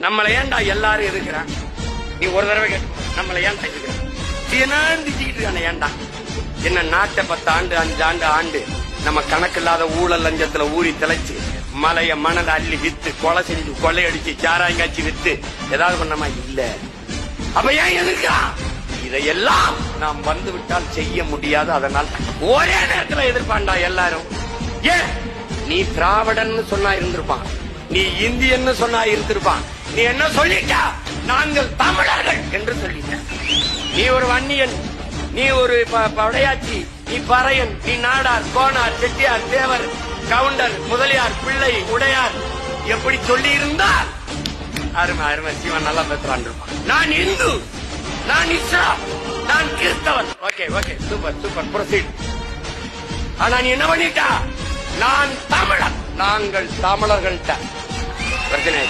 நம்மள ஏன்டா எல்லாரும் எதுக்குறான் நீ ஒரு தடவை கேட்டு நம்மள ஏன்டா எதுக்குறான் தினாண்டிச்சுக்கிட்டு இருக்கான ஏன்டா? என்ன நாட்டை பத்து ஆண்டு அஞ்சு ஆண்டு ஆண்டு நம்ம கணக்கில்லாத ஊழல் லஞ்சத்துல ஊறி திளைச்சு மலைய மணல் அள்ளி வித்து கொலை செஞ்சு கொள்ளையடிச்சு சாராயங்காய்ச்சி வித்து ஏதாவது பண்ணமா இல்ல. அப்ப ஏன் எதிர்க்கிறான் இதையெல்லாம் நாம் வந்து விட்டால் செய்ய முடியாது. அதனால் ஒரே நேரத்துல எதிர்ப்பாண்டா எல்லாரும். ஏன்? நீ திராவிடன்னு சொன்னா இருந்திருப்பான். நீ இந்தியன்னு சொன்னா இருந்திருப்பான். நீ என்ன சொல்லிட்டா? நாங்கள் தமிழர்கள் என்று சொல்லிட்ட நீ ஒரு வன்னியன் நீ ஒரு ப- படையாச்சி நீ பறையன் நீ நாடார் கோனார் செட்டியார் தேவர் கவுண்டர் முதலியார் பிள்ளை உடையார். எப்படி சொல்லி இருந்தால் அருமை அருமை சிவன் நல்லா பேசுறான் நான் இந்து நான் இஸ்லாம் நான் கிறிஸ்தவன். Okay okay super super proceed ஆனா நீ என்ன பண்ணிட்டா? நான் தமிழன். நாங்கள் தமிழர்கள்ட்ட. பிரச்சனை